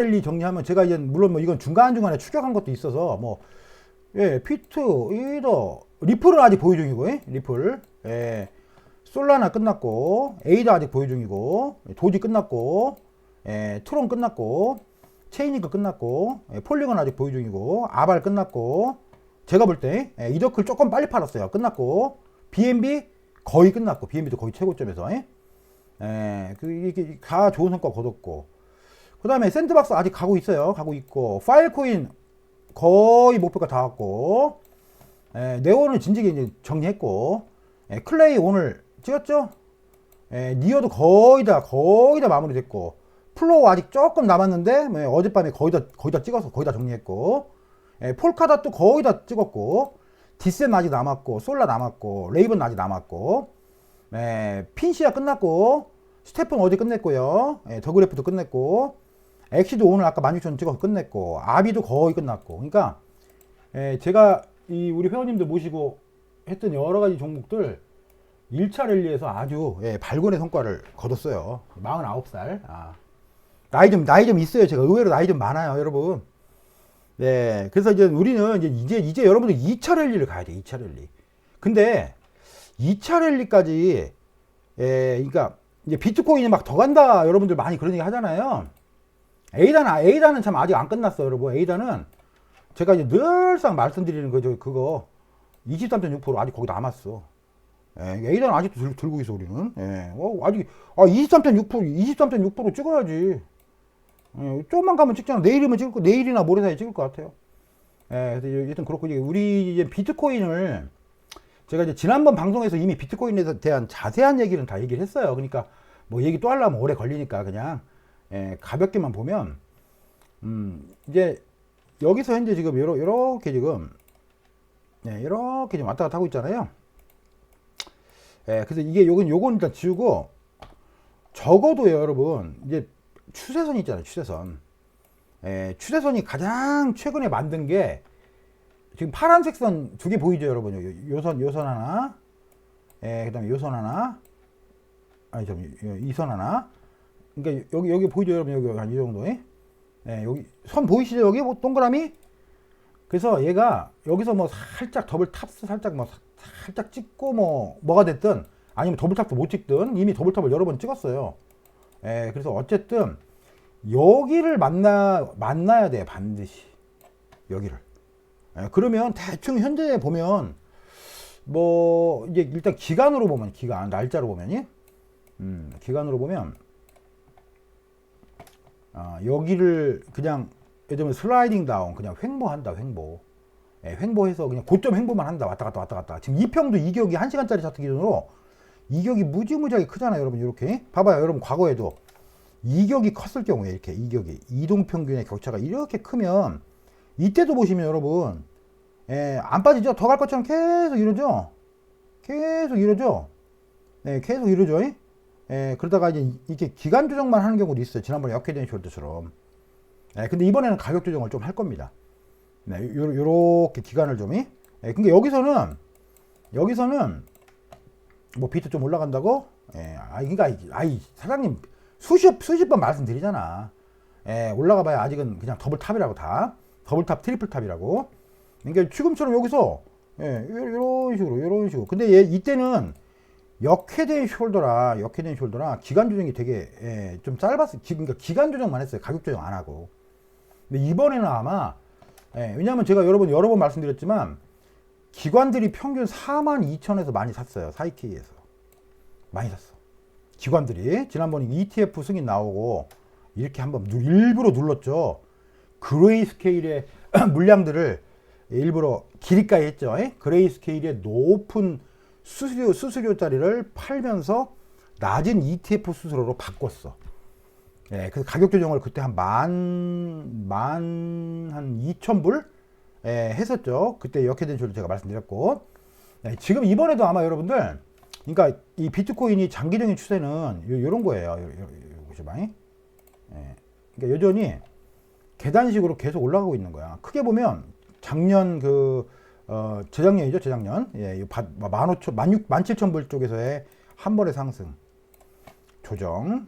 랠리 정리하면 제가 이제 물론 뭐 이건 중간중간에 추격한 것도 있어서 뭐 예, 피트, 이더, 리플은 아직 보유 중이고, 예? 리플. 예. 솔라나 끝났고, 에이다 아직 보유 중이고, 도지 끝났고, 예, 트론 끝났고, 체이니크 끝났고, 예, 폴리건 아직 보유 중이고, 아발 끝났고, 제가 볼 때, 예, 이더클 조금 빨리 팔았어요. 끝났고, BNB 거의 끝났고, BNB도 거의 최고점에서, 예? 예, 그, 이게 다 좋은 성과 거뒀고, 그 다음에 샌드박스 아직 가고 있어요. 가고 있고, 파일코인 거의 목표가 다 왔고, 예, 네오는 진지하게 이제 정리했고, 예, 클레이 오늘 찍었죠? 예, 니어도 거의 다, 거의 다 마무리됐고, 플로우 아직 조금 남았는데, 뭐, 어젯밤에 거의 다, 거의 다 찍어서 거의 다 정리했고, 예, 폴카닷도 거의 다 찍었고, 디센 아직 남았고, 솔라 남았고, 레이븐 아직 남았고, 예, 핀시아 끝났고, 스테픈 어제 끝냈고요. 예, 더그래프도 끝냈고, 엑시도 오늘 아까 16,000원 찍어서 끝냈고, 아비도 거의 끝났고. 그러니까, 예, 제가 이 우리 회원님들 모시고 했던 여러 가지 종목들 1차 랠리에서 아주 예, 발군의 성과를 거뒀어요. 49살. 아. 나이 좀, 나이 좀 있어요. 제가 의외로 나이 좀 많아요, 여러분. 네. 그래서 이제 우리는 이제, 이제, 이제 여러분들 2차 랠리를 가야 돼, 2차 랠리. 근데 2차 랠리까지, 예, 그러니까 이제 비트코인이 막 더 간다, 여러분들 많이 그런 얘기 하잖아요. 에이다는, 에이다는 참 아직 안 끝났어, 여러분. 에이다는 제가 이제 늘상 말씀드리는 거죠, 그거. 23.6% 아직 거기 남았어. 예, 에이다는 아직도 들, 들고 있어, 우리는. 예, 어, 아직, 아, 23.6%, 23.6% 찍어야지. 예, 조금만 가면 찍잖아. 내일이면 찍을 거, 내일이나 모레 사이에 찍을 것 같아요. 예, 그래서 여튼 그렇고, 이제 우리 이제 비트코인을 제가 이제 지난번 방송에서 이미 비트코인에 대한 자세한 얘기는 다 얘기를 했어요. 그러니까 뭐 얘기 또 하려면 오래 걸리니까 그냥 예, 가볍게만 보면 음, 이제 여기서 현재 지금 요렇게 지금 예, 이렇게 지금 왔다 갔다 하고 있잖아요. 예, 그래서 이게 요건 요건 일단 지우고 적어도요, 여러분 이제 추세선 있잖아요, 추세선. 예, 추세선이 가장 최근에 만든 게 지금 파란색 선 두 개 보이죠, 여러분? 요, 요선 요선 하나, 예, 그다음에 요선 하나, 아니 좀 이 선 하나. 그러니까 여기 여기 보이죠, 여러분? 여기 한 이 정도에. 예, 여기 선 보이시죠? 여기 뭐 동그라미? 그래서 얘가 여기서 뭐 살짝 더블 탑스 살짝 뭐 살짝 찍고 뭐 뭐가 됐든 아니면 더블 탑도 못 찍든 이미 더블 탑을 여러 번 찍었어요. 예, 그래서 어쨌든 여기를 만나 만나야 돼 반드시 여기를. 예, 그러면 대충 현재 보면 뭐 이제 일단 기간으로 보면 기간 날짜로 보면이 음, 기간으로 보면 아, 여기를 그냥 들면 슬라이딩 다운 그냥 횡보한다 횡보. 예, 횡보해서 그냥 고점 횡보만 한다 왔다 갔다 왔다 갔다. 지금 이평도 이격이 1시간짜리 차트 기준으로 이격이 무지무지하게 크잖아요 여러분. 이렇게. 봐봐요 여러분 과거에도. 이격이 컸을 경우에 이렇게 이격이. 이동평균의 격차가 이렇게 크면 이때도 보시면 여러분 예, 안 빠지죠? 더 갈 것처럼 계속 이러죠? 계속 이러죠? 네, 계속 이러죠? 예, 그러다가 이제 이렇게 기간 조정만 하는 경우도 있어요 지난번에 역회된 숄드처럼 예, 근데 이번에는 가격 조정을 좀 할 겁니다 네, 요, 요렇게 기간을 좀, 예, 근데 여기서는, 여기서는, 뭐, 비트 좀 올라간다고? 예, 아, 그니까, 아이, 사장님, 수십, 수십 번 말씀드리잖아. 예, 올라가 봐야 아직은 그냥 더블 탑이라고 다. 더블 탑, 트리플 탑이라고. 그러니까 지금처럼 여기서, 예, 요런 식으로, 요런 식으로. 근데 얘, 이때는 역회된 숄더라, 역회된 숄더라, 기간 조정이 되게, 예, 좀 짧았어요. 기, 그러니까 기간 조정만 했어요. 가격 조정 안 하고. 근데 이번에는 아마, 예, 왜냐하면 제가 여러분 여러 번 말씀드렸지만 기관들이 평균 4만 2천에서 많이 샀어요 사이키에서 많이 샀어 기관들이 지난번에 ETF 승인 나오고 이렇게 한번 누- 일부러 눌렀죠 그레이 스케일의 물량들을 일부러 길이가에 했죠 예? 그레이 스케일의 높은 수수료 수수료짜리를 팔면서 낮은 ETF 수수료로 바꿨어 예, 그래서 가격 조정을 그때 한 만, 만, 한 2,000불? 예, 했었죠. 그때 역회된 줄을 제가 말씀드렸고. 예, 지금 이번에도 아마 여러분들, 그러니까 이 비트코인이 장기적인 추세는 요, 런 거예요. 요, 요, 요, 보시봐. 예. 그러니까 여전히 계단식으로 계속 올라가고 있는 거야. 크게 보면 작년 그, 어, 재작년이죠, 재작년. 예, 이 바- 15,000, 16, 17,000불 쪽에서의 한 번의 상승. 조정.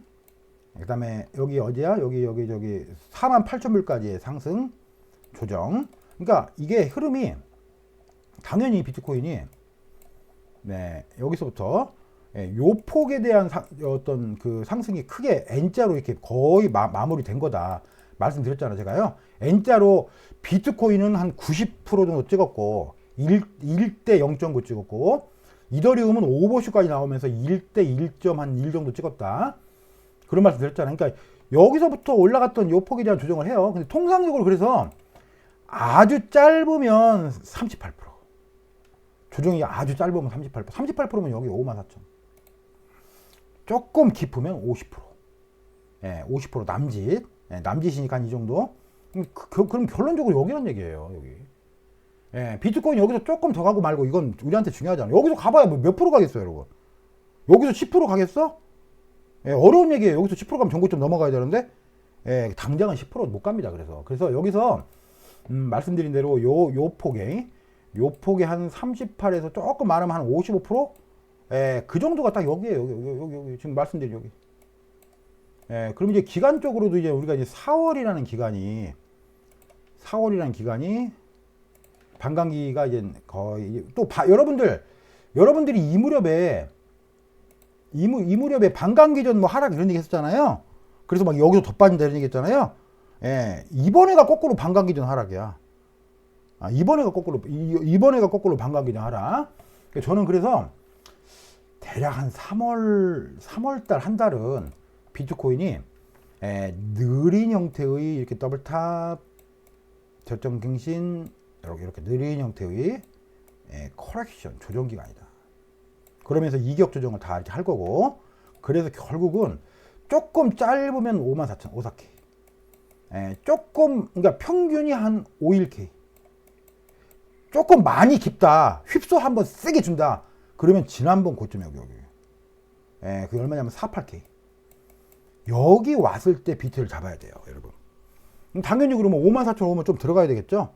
그 다음에 여기 어디야? 여기 여기 저기 4만 8천 불까지의 상승 조정. 그러니까 이게 흐름이 당연히 비트코인이 네 여기서부터 예, 요 폭에 대한 사- 어떤 그 상승이 크게 N자로 이렇게 거의 마, 마무리된 거다 말씀드렸잖아요 제가요. N자로 비트코인은 한 90% 정도 찍었고 1, 1대 0.9 찍었고 이더리움은 오버슈까지 나오면서 1대 1.1 정도 찍었다. 그런 말씀 드렸잖아요. 그러니까 여기서부터 올라갔던 요 폭에 대한 조정을 해요. 근데 통상적으로 그래서 아주 짧으면 38% 조정이 아주 짧으면 38% 38%면 여기 5만 4천. 조금 깊으면 50% 예, 50% 남짓 예, 남짓이니까 한이 정도 그럼, 그, 그럼 결론적으로 여기란 얘기예요 여기 예, 비트코인 여기서 조금 더 가고 말고 이건 우리한테 중요하잖아요 여기서 가봐야 뭐몇 프로 가겠어요 여러분 여기서 10% 가겠어? 예, 어려운 얘기예요 여기서 10% 가면 정고점 넘어가야 되는데 예, 당장은 10%못 갑니다 그래서 그래서 여기서 음, 말씀드린 대로 요, 요 폭에, 요 폭에 한 38에서 조금 많으면 한 55%? 예, 그 정도가 딱 여기에요. 여기, 여기, 여기, 여기. 지금 말씀드린 여기. 예, 그럼 이제 기간적으로도 이제 우리가 이제 4월이라는 기간이, 4월이라는 기간이, 반감기가 이제 거의, 또 바, 여러분들, 여러분들이 이 무렵에, 이, 무, 이 무렵에 반감기 전 뭐 하락 이런 얘기 했었잖아요. 그래서 막 여기서 더 빠진다 이런 얘기 했잖아요. 예, 이번에가 거꾸로 반감기 전 하락이야. 아, 이번에가 거꾸로 이, 이번에가 거꾸로 반감기 전 하락. 저는 그래서 대략 한 3월 3월 달 한 달은 비트코인이 예, 느린 형태의 이렇게 더블탑 저점 갱신 이렇게 이렇게 느린 형태의 예, 커렉션 조정 기간이다. 그러면서 이격 조정을 다 이렇게 할 거고 그래서 결국은 조금 짧으면 5만 4천 5사케 예, 조금 그러니까 평균이 한 5일K 조금 많이 깊다. 휩소 한번 세게 준다. 그러면 지난번 고점 여기 여기. 예, 그게 얼마냐면 48K 여기 왔을 때 비트를 잡아야 돼요 여러분 당연히 그러면 5만 4천 오면 좀 들어가야 되겠죠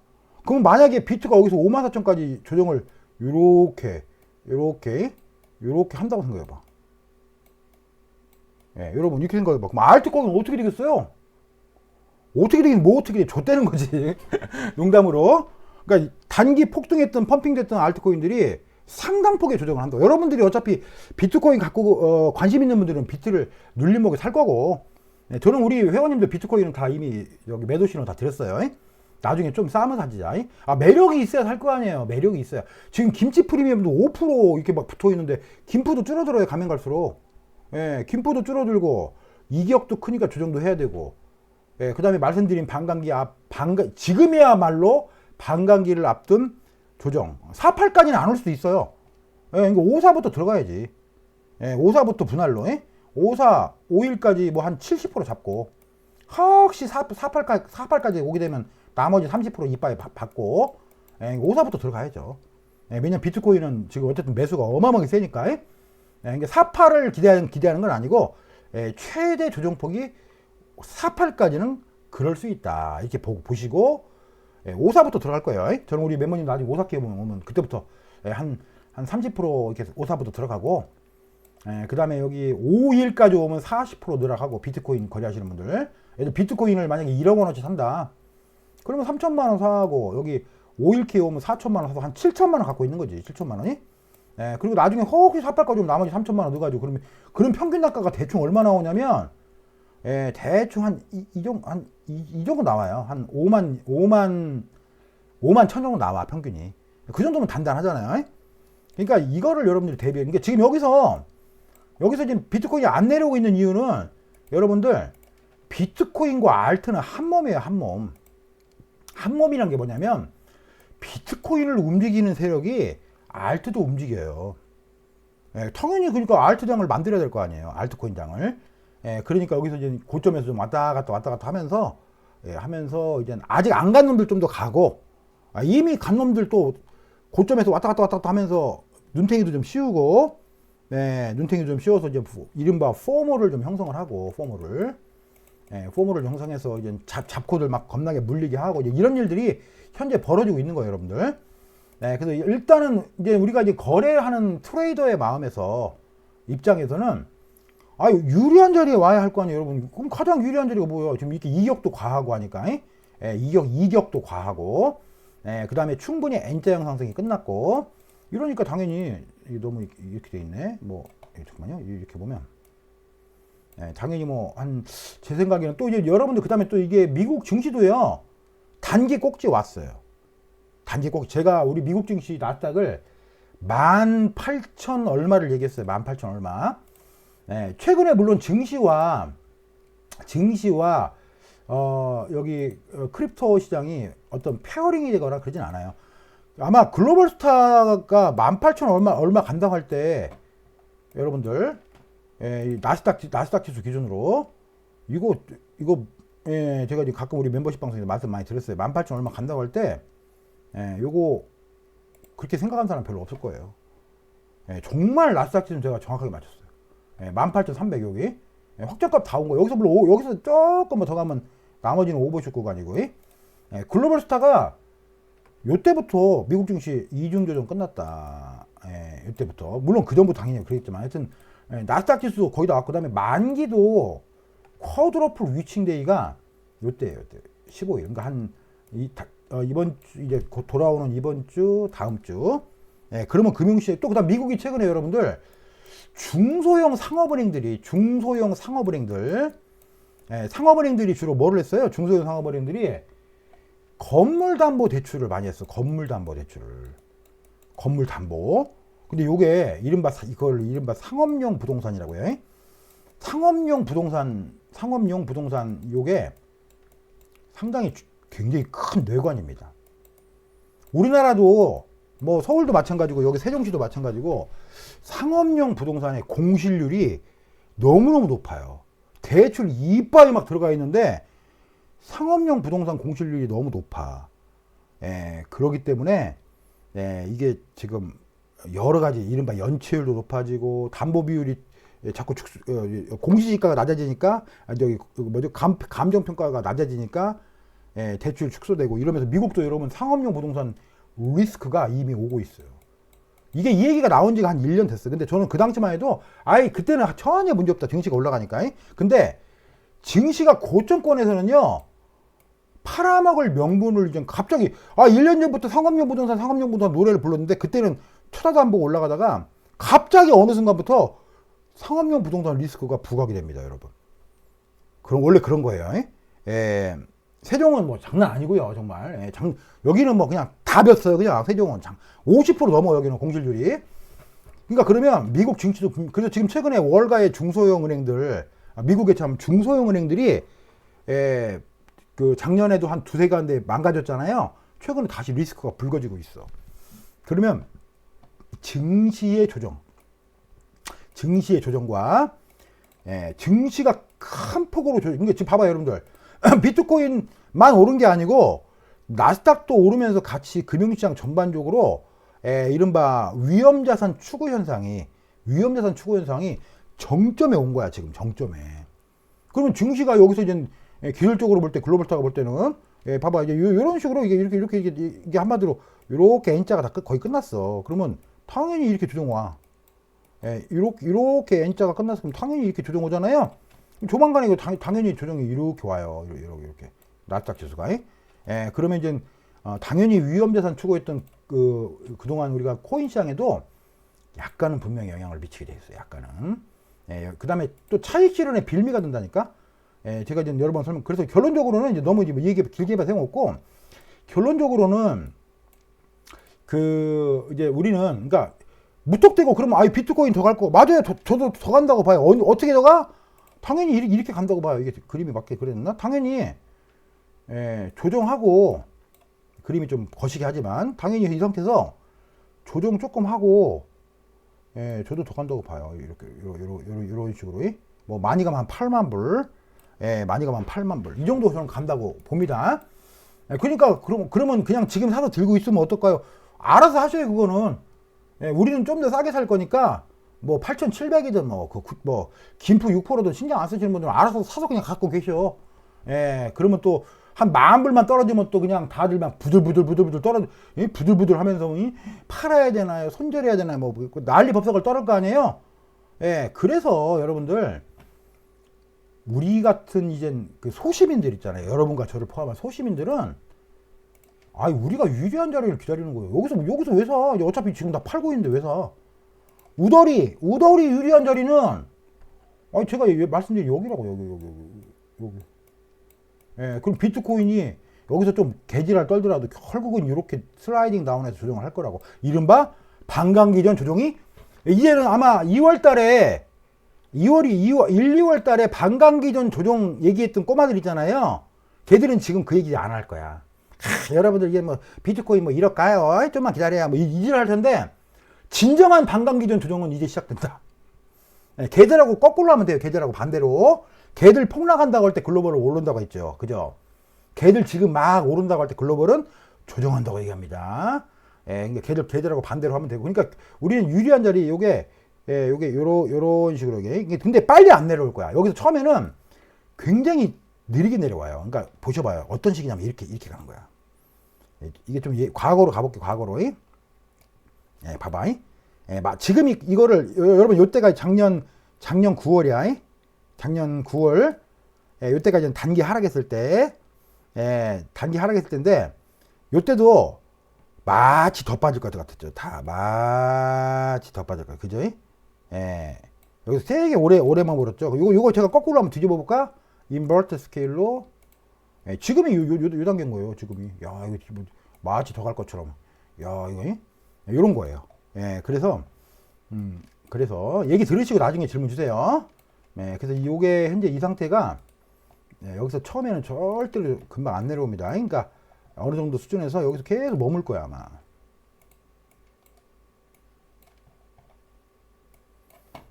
그럼 만약에 비트가 여기서 5만 4천까지 조정을 요렇게 요렇게 요렇게 한다고 생각해봐 예, 여러분 이렇게 생각해봐 그럼 알트코인 어떻게 되겠어요 어떻게 되긴 뭐 어떻게 돼? 좆되는 거지. 농담으로. 그러니까 단기 폭등했던 펌핑됐던 알트코인들이 상당폭의 조정을 한다. 여러분들이 어차피 비트코인 갖고 어, 관심 있는 분들은 비트를 눌림목에 살 거고. 네, 저는 우리 회원님들 비트코인은 다 이미 여기 매도 신호 다 드렸어요. 예? 나중에 좀 싸면 사지자. 예? 아 매력이 있어야 살 거 아니에요. 매력이 있어야. 지금 김치 프리미엄도 5% 이렇게 막 붙어 있는데 김프도 줄어들어요. 가면 갈수록. 예, 김프도 줄어들고 이격도 크니까 조정도 해야 되고. 예, 그 다음에 말씀드린 반감기 앞, 반감, 지금이야말로 반감기를 앞둔 조정. 48까지는 안 올 수도 있어요. 예, 이거 54부터 들어가야지. 예, 54부터 분할로, 예? 54, 5일까지 뭐 한 70% 잡고, 혹시 4, 48까지, 48까지 오게 되면 나머지 30% 이빠에 바- 받고, 예, 54부터 들어가야죠. 예, 왜냐면 비트코인은 지금 어쨌든 매수가 어마어마하게 세니까, 예? 예, 그러니까 48을 기대하는, 기대하는 건 아니고, 예, 최대 조정폭이 48까지는 그럴 수 있다. 이렇게 보, 보시고, 예, 54부터 들어갈 거예요. 예? 저는 우리 멤버님 나중에 54기 오면, 오면 그때부터 예, 한, 한 30% 이렇게 54부터 들어가고, 예, 그 다음에 여기 5일까지 오면 40% 늘어가고, 비트코인 거래하시는 분들. 예를 비트코인을 만약에 1억 원어치 산다. 그러면 3천만 원 사고, 여기 5일期오면 4천만 원 사서 한 7천만 원 갖고 있는 거지. 7천만 원이. 예, 그리고 나중에 혹시 48까지 오면 나머지 3천만 원 넣어가지고, 그러면, 그럼 평균 단가가 대충 얼마 나오냐면, 예, 대충 한, 이, 이 정도, 한, 이, 이 정도 나와요. 한 5만, 5만, 5만 천 정도 나와, 평균이. 그 정도면 단단하잖아요. 그러니까 이거를 여러분들이 대비해. 그러니까 지금 여기서, 여기서 지금 비트코인이 안 내려오고 있는 이유는 여러분들, 비트코인과 알트는 한 몸이에요, 한 몸. 한 몸이란 게 뭐냐면, 비트코인을 움직이는 세력이 알트도 움직여요. 예, 당연히 그러니까 알트장을 만들어야 될 거 아니에요. 알트코인장을. 예, 그러니까 여기서 이제 고점에서 좀 왔다 갔다 왔다 갔다 하면서 예, 하면서 이제 아직 안 간 놈들 좀 더 가고 아, 이미 간 놈들 또 고점에서 왔다 갔다 왔다 갔다 하면서 눈탱이도 좀 씌우고 네, 눈탱이 좀 씌워서 이제 부- 이른바 포모를 좀 형성을 하고 포모를 예, 포모를 좀 형성해서 이제 잡, 잡코들 막 겁나게 물리게 하고 이제 이런 일들이 현재 벌어지고 있는 거예요, 여러분들. 네, 그래서 일단은 이제 우리가 이제 거래하는 트레이더의 마음에서 입장에서는 아 유리한 자리에 와야 할 거 아니에요, 여러분. 그럼 가장 유리한 자리가 뭐예요? 지금 이렇게 이격도 과하고 하니까, 에? 예, 이격 이격도 과하고, 예, 그 다음에 충분히 N자형 상승이 끝났고, 이러니까 당연히 너무 이렇게- 돼 있네. 뭐 예, 잠깐만요, 이렇게 보면. 예, 당연히 뭐 한 제 생각에는 또 이제 여러분들 그 다음에 또 이게 미국 증시도요 단기 꼭지 왔어요. 단기 꼭 제가 우리 미국 증시 나스닥을 18,000 얼마를 얘기했어요. 18,000 얼마. 예, 최근에 물론 증시와 증시와 어, 여기 어, 크립토 시장이 어떤 페어링이 되거나 그러진 않아요. 아마 글로벌 스타가 18,000 얼마 얼마 간다고 할 때 여러분들 예, 이 나스닥 지- 나스닥 지수 기준으로 이거 이거 예, 제가 이제 가끔 우리 멤버십 방송에서 말씀 많이 드렸어요. 18,000 얼마 간다고 할 때 예, 요거 그렇게 생각하는 사람 별로 없을 거예요. 예, 정말 나스닥 지수 제가 정확하게 맞췄어요. 예, 18,300 여기 예, 확정값 다 온 거. 여기서 물론 오- 여기서 조금 더 가면 나머지는 오버슛 구간이고 예, 글로벌 스타가 요때부터 미국 증시 이중 조정 끝났다. 예, 요때부터 물론 그 전부터 당연히 그랬지만 하여튼 예, 나스닥 지수 거의 다 왔고 그다음에 만기도 쿼드러플 위칭 데이가 요때예요. 요때 15일. 그러니까 한 이, 다- 어, 이번 주 이제 곧 돌아오는 이번 주 다음 주. 예, 그러면 금융시장 또 그다음 미국이 최근에 여러분들 중소형 상업은행들이 중소형 상업은행들 예, 상업은행들이 주로 뭐를 했어요? 중소형 상업은행들이 건물담보 대출을 많이 했어. 건물담보 대출을 건물담보. 근데 요게 이른바 사- 이걸 이른바 상업용 부동산이라고 해. 상업용 부동산 상업용 부동산 요게 상당히 주- 굉장히 큰 뇌관입니다. 우리나라도 뭐 서울도 마찬가지고 여기 세종시도 마찬가지고 상업용 부동산의 공실률이 너무너무 높아요. 대출 이빠이 막 들어가 있는데 상업용 부동산 공실률이 너무 높아. 예, 그러기 때문에 예, 이게 지금 여러 가지 이른바 연체율도 높아지고 담보 비율이 예, 자꾸 축소, 어, 공시지가가 낮아지니까 아, 저기 그 뭐죠 감, 감정 평가가 낮아지니까 예, 대출 축소되고 이러면서 미국도 여러분 상업용 부동산 리스크가 이미 오고 있어요. 이게 이 얘기가 나온 지가 한 1년 됐어요. 근데 저는 그 당시만 해도 아이 그때는 전혀 문제 없다. 증시가 올라가니까. 근데 증시가 고점권에서는요. 팔아먹을 명분을 이제 갑자기 아 1년 전부터 상업용 부동산 상업용 부동산 노래를 불렀는데 그때는 쳐다도 안 보고 올라가다가 갑자기 어느 순간부터 상업용 부동산 리스크가 부각이 됩니다, 여러분. 그럼 원래 그런 거예요. 예? 예, 세종은 뭐 장난 아니고요, 정말. 예, 장, 여기는 뭐 그냥 다 볐어요, 그냥 세종은 장, 50% 넘어 여기는 공실률이. 그러니까 그러면 미국 증시도 그래서 지금 최근에 월가의 중소형 은행들 아, 미국의 참 중소형 은행들이 예, 그 작년에도 한 두세 가운데 망가졌잖아요. 최근에 다시 리스크가 불거지고 있어. 그러면 증시의 조정, 증시의 조정과 예, 증시가 큰 폭으로 조정. 이게 지금 봐봐요, 여러분들. 비트코인만 오른 게 아니고 나스닥도 오르면서 같이 금융시장 전반적으로 예, 이른바 위험자산 추구 현상이 위험자산 추구 현상이 정점에 온 거야 지금 정점에. 그러면 증시가 여기서 이제 예, 기술적으로 볼 때 글로벌 타가 볼 때는 예, 봐봐 이제 요, 런 식으로 이게 이렇게 이렇게 이게, 이게 한마디로 이렇게 N자가 다 끝- 거의 끝났어. 그러면 당연히 이렇게 조정 와. 예, 이렇게 이렇게 N자가 끝났으면 당연히 이렇게 조정 오잖아요. 조만간에 당, 당연히 조정이 이렇게 와요. 이렇게 이렇게. 나스닥 지수가. 예, 그러면 이제 어, 당연히 위험자산 추구했던 그 그동안 우리가 코인 시장에도 약간은 분명히 영향을 미치게 돼 있어요. 약간은. 예, 그 다음에 또 차익 실현에 빌미가 된다니까. 예, 제가 이제 여러 번 설명. 그래서 결론적으로는 이제 너무 이제 뭐 얘기 길게 봐 세웠고 결론적으로는 그 이제 우리는 그러니까 무턱대고 그러면 아이 비트코인 더 갈 거 맞아요. 저, 저도 더 간다고 봐요. 어, 어떻게 더 가? 당연히 이렇게, 간다고 봐요. 이게 그림이 맞게 그랬나? 당연히 예, 조정하고 그림이 좀 거시기 하지만 당연히 이 상태에서 조정 조금 하고 예, 저도 더 간다고 봐요. 이렇게 이런 식으로 뭐 많이 가면 한 8만 불, 예, 많이 가면 한 8만 불. 이 정도 저는 간다고 봅니다. 예, 그러니까 그럼 그러면 그냥 지금 사서 들고 있으면 어떨까요? 알아서 하셔요 그거는. 예, 우리는 좀 더 싸게 살 거니까 뭐 8,700이든 뭐, 그, 구- 뭐, 김프 6%든 신경 안 쓰시는 분들은 알아서 사서 그냥 갖고 계셔. 예, 그러면 또 한 만 불만 떨어지면 또 그냥 다들 막 부들부들 부들부들 떨어, 예, 부들부들 하면서 이 팔아야 되나요? 손절해야 되나요? 뭐, 그 난리 법석을 떨을 거 아니에요? 예, 그래서 여러분들, 우리 같은 이젠 그 소시민들 있잖아요. 여러분과 저를 포함한 소시민들은 아이 우리가 유리한 자리를 기다리는 거예요. 여기서 여기서 왜 사? 어차피 지금 다 팔고 있는데 왜 사? 우더리 우더리 유리한 자리는 아니 제가 왜 말씀드린 여기라고 여기 여기 여기 여기. 예, 그럼 비트코인이 여기서 좀 개지랄 떨더라도 결국은 이렇게 슬라이딩 다운해서 조정을 할 거라고. 이른바 반감기 전 조정이 이제는 아마 2월 달에 2월이 2월 1, 2월 달에 반감기 전 조정 얘기했던 꼬마들 있잖아요. 걔들은 지금 그 얘기 안 할 거야. 하, 여러분들 이게 뭐 비트코인 뭐 이럴까요? 좀만 기다려야 뭐 이- 이질 할 텐데 진정한 반감기 전 조정은 이제 시작된다. 예, 걔들하고 거꾸로 하면 돼요. 걔들하고 반대로. 걔들 폭락한다고 할 때 글로벌은 오른다고 했죠. 그죠? 걔들 지금 막 오른다고 할 때 글로벌은 조정한다고 얘기합니다. 예, 그러니까 걔들 걔들하고 반대로 하면 되고. 그러니까 우리는 유리한 자리 요게 예, 요게 요런 요런 식으로 이게 근데 빨리 안 내려올 거야. 여기서 처음에는 굉장히 느리게 내려와요. 그러니까 보셔봐요. 어떤 식이냐면 이렇게 이렇게 가는 거야. 예, 이게 좀 예, 과거로 가볼게 과거로. 예, 봐봐. 예, 마- 지금 이, 이거를 여- 여러분 요때가 작년 작년 9월이야. 작년 9월 예, 요때까지는 단기 하락했을 때 예, 단기 하락했을 때인데 요때도 마치 더 빠질 것 같았죠. 다 마치 더 빠질 것 그죠? 예. 여기서 되게 오래 오래만 벌었죠. 요거 요거 제가 거꾸로 한번 뒤집어 볼까? 인버트 스케일로 예, 지금이 요, 요, 요, 요 단계인 거예요. 지금이. 야, 이거 마치 더 갈 것처럼. 야, 이거 예? 요런 거예요. 예, 그래서 음, 그래서 얘기 들으시고 나중에 질문 주세요. 예, 그래서 요게 현재 이 상태가 예, 여기서 처음에는 절대로 금방 안 내려옵니다. 그러니까 어느 정도 수준에서 여기서 계속 머물 거야 아마.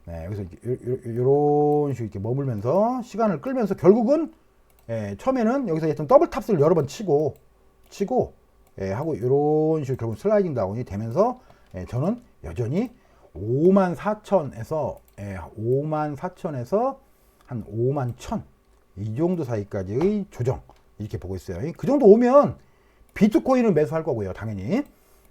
네, 여기서 이런 식으로 이렇게 머물면서 시간을 끌면서 결국은 예, 처음에는 여기서 하여튼 더블 탑스를 여러 번 치고 치고 예, 하고 이런 식으로 결국 슬라이딩 다운이 되면서 예, 저는 여전히 5만 4천에서 예, 5만 4천에서 한 5만 1천 이 정도 사이까지의 조정 이렇게 보고 있어요. 그 정도 오면 비트코인을 매수할 거고요, 당연히.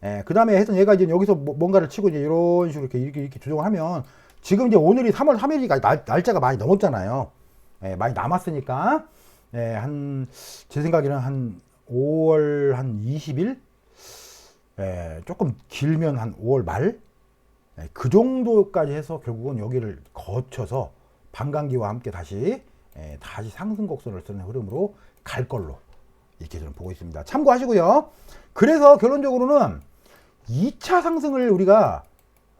예, 그 다음에 해서 얘가 이제 여기서 뭐- 뭔가를 치고 이제 이런 식으로 이렇게, 이렇게, 이렇게 조정을 하면 지금 이제 오늘이 3월 3일이니까 날, 날짜가 많이 넘었잖아요. 예, 많이 남았으니까 예, 한, 제 생각에는 한 5월 한 20일? 예, 조금 길면 한 5월 말? 예, 그 정도까지 해서 결국은 여기를 거쳐서 반감기와 함께 다시 예, 다시 상승 곡선을 쓰는 흐름으로 갈 걸로 이렇게 저는 보고 있습니다. 참고하시고요. 그래서 결론적으로는 2차 상승을 우리가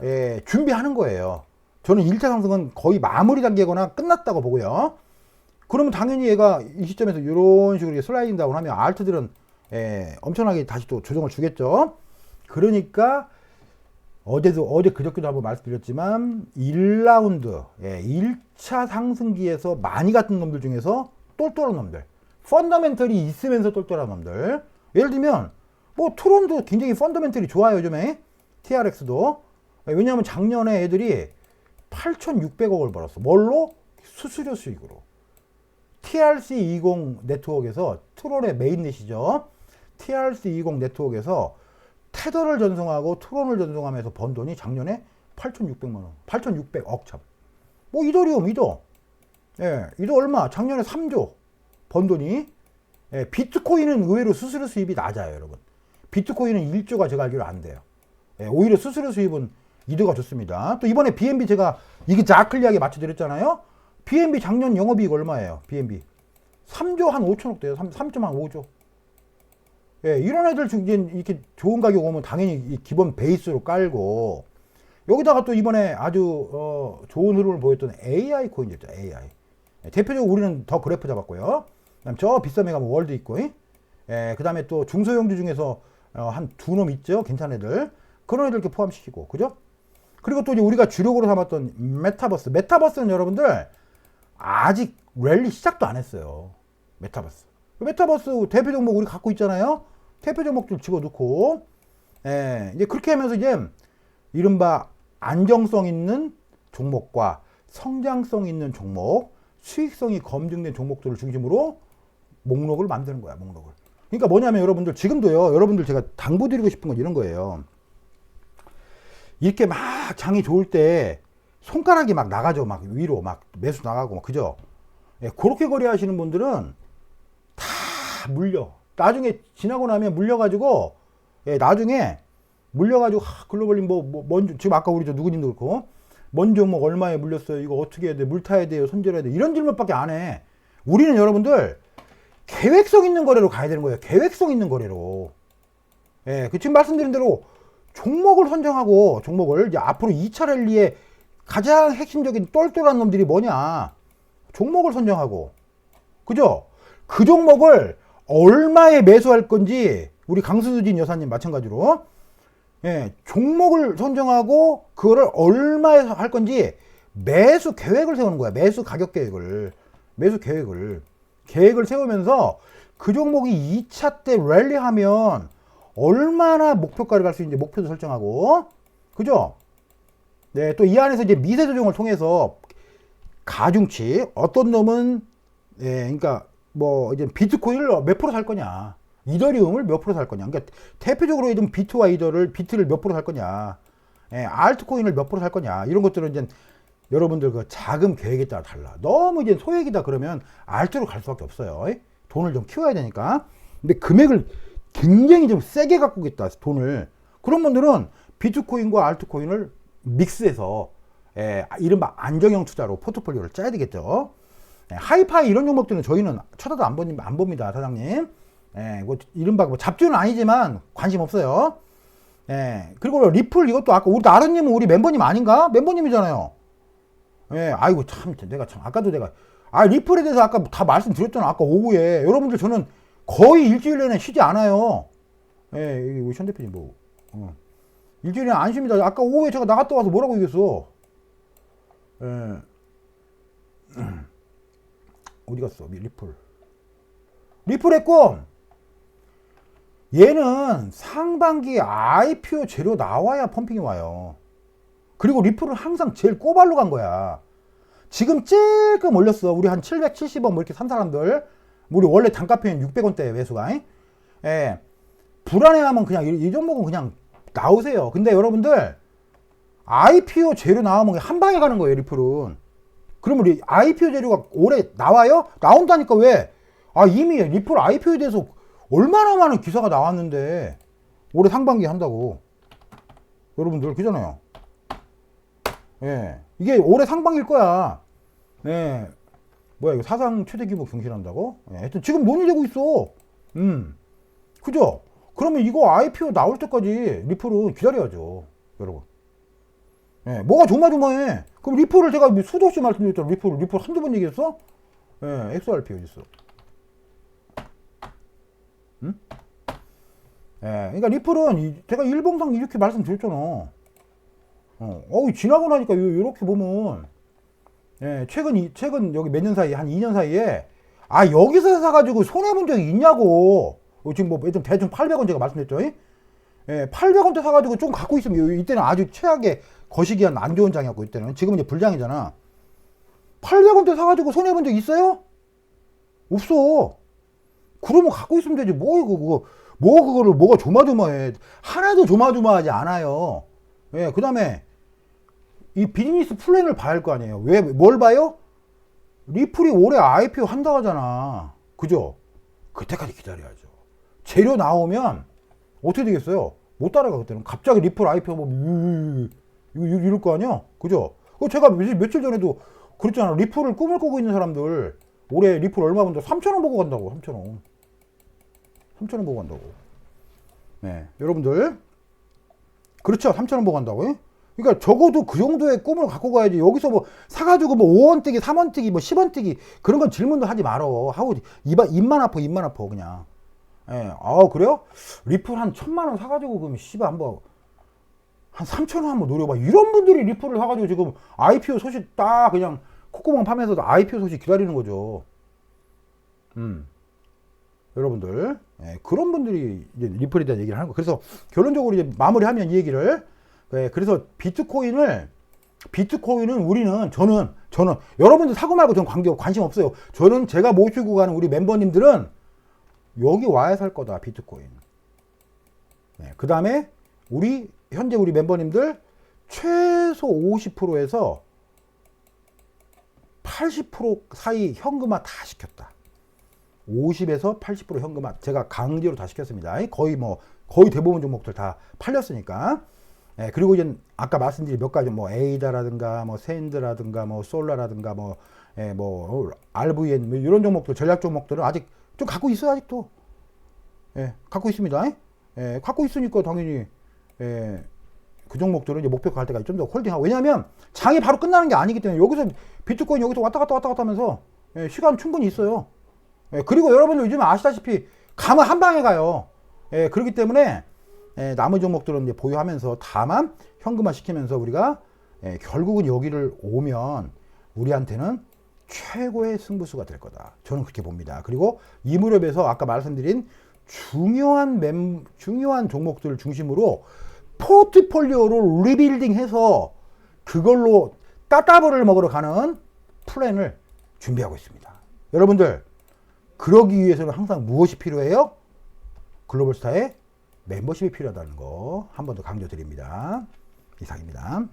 예, 준비하는 거예요. 저는 1차 상승은 거의 마무리 단계거나 끝났다고 보고요. 그러면 당연히 얘가 이 시점에서 이런 식으로 슬라이딩 다운 하면 알트들은 예, 엄청나게 다시 또 조정을 주겠죠. 그러니까 어제도 어제 그저께도 한번 말씀드렸지만 1라운드 예, 1차 상승기에서 많이 갔던 놈들 중에서 똘똘한 놈들 펀더멘털이 있으면서 똘똘한 놈들. 예를 들면 뭐 트론도 굉장히 펀더멘털이 좋아요 요즘에. TRX도. 예, 왜냐하면 작년에 애들이 8,600억을 벌었어. 뭘로? 수수료 수익으로 TRC20 네트워크에서 트론의 메인넷이죠 TRC20 네트워크에서 테더를 전송하고 트론을 전송하면서 번 돈이 작년에 8,600만 원, 8,600억 참. 뭐 이더리움 이더. 예, 이더 얼마? 작년에 3조 번 돈이. 예, 비트코인은 의외로 수수료 수입이 낮아요, 여러분. 비트코인은 1조가 제가 알기로 안 돼요. 예, 오히려 수수료 수입은 이더가 좋습니다. 또 이번에 BNB 제가 이게 자클리하게 맞춰드렸잖아요. BNB 작년 영업이익 얼마예요? BNB 3조 한 5천억 돼요. 3, 3.5조. 예, 이런 애들 중 이제 이렇게 좋은 가격 오면 당연히 이 기본 베이스로 깔고 여기다가 또 이번에 아주 어, 좋은 흐름을 보였던 AI 코인들 있죠. AI. 예, 대표적으로 우리는 더 그래프 잡았고요. 그다음 저 비싸게 가면 월드 있고, 예, 그다음에 또 중소형주 중에서 어, 한두 놈 있죠. 괜찮은 애들. 그런 애들 이렇게 포함시키고, 그죠? 그리고 또 이제 우리가 주력으로 삼았던 메타버스. 메타버스는 여러분들 아직 랠리 시작도 안 했어요. 메타버스. 메타버스 대표 종목 우리 갖고 있잖아요. 대표 종목들 집어넣고, 예, 이제 그렇게 하면서 이제 이른바 안정성 있는 종목과 성장성 있는 종목, 수익성이 검증된 종목들을 중심으로 목록을 만드는 거야, 목록을. 그러니까 뭐냐면 여러분들 지금도요, 여러분들 제가 당부드리고 싶은 건 이런 거예요. 이렇게 막 장이 좋을 때 손가락이 막 나가죠, 막 위로 막 매수 나가고 막 그죠? 예, 그렇게 거래하시는 분들은 다 물려. 나중에 지나고 나면 물려가지고 예, 나중에 물려가지고 하, 글로벌린 뭐, 뭐 먼저 지금 아까 우리 저 누구님도 그렇고 먼저 뭐 얼마에 물렸어요. 이거 어떻게 해야 돼? 물 타야 돼요. 손절해야 돼. 이런 질문밖에 안 해. 우리는 여러분들 계획성 있는 거래로 가야 되는 거예요. 계획성 있는 거래로. 예, 그 지금 말씀드린 대로 종목을 선정하고 종목을 이제 앞으로 2차 랠리에 가장 핵심적인 똘똘한 놈들이 뭐냐? 종목을 선정하고 그죠? 그 종목을 얼마에 매수할 건지 우리 강수진 여사님 마찬가지로 예, 종목을 선정하고 그거를 얼마에 할 건지 매수 계획을 세우는 거야. 매수 가격 계획을. 매수 계획을. 계획을 세우면서 그 종목이 2차 때 랠리하면 얼마나 목표가를 갈 수 있는지 목표도 설정하고 그죠? 네, 또 이 안에서 이제 미세 조정을 통해서 가중치 어떤 놈은 예, 그러니까 뭐 이제 비트코인을 몇 프로 살 거냐, 이더리움을 몇 프로 살 거냐. 그러니까 대표적으로 이런 비트와 이더를 비트를 몇 프로 살 거냐, 예, 알트코인을 몇 프로 살 거냐 이런 것들은 이제 여러분들 그 자금 계획에 따라 달라. 너무 이제 소액이다 그러면 알트로 갈 수밖에 없어요. 예? 돈을 좀 키워야 되니까. 근데 금액을 굉장히 좀 세게 갖고 있다 돈을. 그런 분들은 비트코인과 알트코인을 믹스해서 예, 이른바 안정형 투자로 포트폴리오를 짜야 되겠죠. 예, 하이파이 이런 종목들은 저희는 쳐다도 안, 봅, 안 봅니다, 사장님. 예, 뭐 이른바 뭐 잡주는 아니지만 관심 없어요. 예, 그리고 리플 이것도 아까 우리 나른님은 우리 멤버님 아닌가? 멤버님이잖아요. 예, 아이고 참 내가 참 아까도 내가 아 리플에 대해서 아까 다 말씀드렸잖아 아까 오후에 여러분들 저는 거의 일주일 내내 쉬지 않아요. 예, 우리 현 대표님 뭐 어. 일주일에 안 쉽니다. 아까 오후에 제가 나갔다 와서 뭐라고 얘기했어? 예. 어디 갔어? 미- 리플. 리플의 꿈. 얘는 상반기 IPO 재료 나와야 펌핑이 와요. 그리고 리플은 항상 제일 꼬발로 간 거야. 지금 찔끔 올렸어. 우리 한 770원 뭐 이렇게 산 사람들. 우리 원래 단가표는 600원대 매수가. 잉? 예. 불안해하면 그냥 이, 이 종목은 그냥 나오세요. 근데 여러분들 IPO 재료 나오면 한 방에 가는 거예요, 리플은. 그러면 우리 IPO 재료가 올해 나와요? 나온다니까 왜? 아, 이미 리플 IPO에 대해서 얼마나 많은 기사가 나왔는데 올해 상반기 한다고. 여러분들 그잖아요. 예. 이게 올해 상반기일 거야. 예. 뭐야, 이거 사상 최대 규모 경신한다고? 예. 하여튼 지금 논의되고 있어. 음. 그죠? 그러면 이거 IPO 나올 때까지 리플은 기다려야죠. 여러분. 예. 뭐가 조마조마해. 그럼 리플을 제가 뭐 수도 없이 말씀드렸잖아. 리플, 리플 한두 번 얘기했어? 예. XRP 어딨어? 응? 예. 그러니까 리플은 이- 제가 일봉상 이렇게 말씀드렸잖아. 어, 어우, 지나고 나니까 요, 요렇게 보면, 예, 최근, 이, 최근 여기 몇 년 사이에, 한 2년 사이에, 아, 여기서 사가지고 손해본 적이 있냐고. 어, 지금 뭐, 좀 대충 800원 제가 말씀드렸죠. 예, 800원대 사가지고 좀 갖고 있으면, 요- 이때는 아주 최악의 거시기한 안 좋은 장이었고, 이때는. 지금은 이제 불장이잖아. 800원대 사가지고 손해 본 적 있어요? 없어. 그러면 갖고 있으면 되지. 뭐, 이거, 그거, 뭐, 그거를, 뭐가 조마조마해. 하나도 조마조마하지 않아요. 예, 그 다음에, 이 비즈니스 플랜을 봐야 할 거 아니에요. 왜, 뭘 봐요? 리플이 올해 IPO 한다고 하잖아. 그죠? 그때까지 기다려야죠. 재료 나오면, 어떻게 되겠어요? 못 따라가, 그때는. 갑자기 리플 IPO 뭐, 이럴 거 아니야? 그죠? 그 제가 며칠, 전에도 그랬잖아. 리플을 꿈을 꾸고 있는 사람들, 올해 리플 얼마 본다? 3천원 보고 간다고, 3천원. 3천원 보고 간다고. 네. 여러분들. 그렇죠. 3천원 보고 간다고. 요 그러니까 적어도 그 정도의 꿈을 갖고 가야지. 여기서 뭐 사가지고 뭐 5원 뛰기, 3원 뛰기, 뭐 10원 뛰기 그런 건 질문도 하지 말어. 하고 입, 입만 아파, 입만 아파 그냥. 예. 아 그래요? 리플 한 천만 원 사가지고 그러면 씨발 한번 한 3천 원 한번 노려봐. 이런 분들이 리플을 사가지고 지금 IPO 소식 딱 그냥 콧구멍 파면서도 IPO 소식 기다리는 거죠. 음. 여러분들 예, 그런 분들이 이제 리플에 대한 얘기를 하는 거. 그래서 결론적으로 이제 마무리하면 이 얘기를 예, 그래서 비트코인을 비트코인은 우리는 저는 저는 여러분들 사고 말고 저는 관계 관심 없어요. 저는 제가 모시고 가는 우리 멤버님들은 여기 와야 살 거다 비트코인. 네, 그 다음에 우리 현재 우리 member님들 최소 50%에서 80% 사이 현금화 다 시켰다. 50에서 80% 현금화 제가 강제로 다 시켰습니다. 거의 뭐 거의 대부분 종목들 다 팔렸으니까. 예, 그리고 이제 아까 말씀드린 몇 가지 뭐 에이다라든가 뭐 샌드라든가 뭐 솔라라든가 뭐 예, 뭐 RVN 뭐 이런 종목들 전략 종목들은 아직 좀 갖고 있어요 아직도. 예, 갖고 있습니다. 예, 갖고 있으니까 당연히 예, 그 종목들은 이제 목표 갈 때까지 좀 더 홀딩하고 왜냐하면 장이 바로 끝나는 게 아니기 때문에 여기서 비트코인 여기서 왔다 갔다 왔다 갔다 하면서 예, 시간 충분히 있어요. 예, 그리고 여러분들 요즘 아시다시피 감은 한 방에 가요. 예, 그렇기 때문에 예, 남은 종목들은 이제 보유하면서 다만 현금화 시키면서 우리가 예, 결국은 여기를 오면 우리한테는 최고의 승부수가 될 거다. 저는 그렇게 봅니다. 그리고 이 무렵에서 아까 말씀드린 중요한 멤, 중요한 종목들을 중심으로 포트폴리오를 리빌딩해서 그걸로 따따블을 먹으러 가는 플랜을 준비하고 있습니다. 여러분들 그러기 위해서는 항상 무엇이 필요해요? 글로벌스타의 멤버십이 필요하다는 거 한 번 더 강조드립니다. 이상입니다.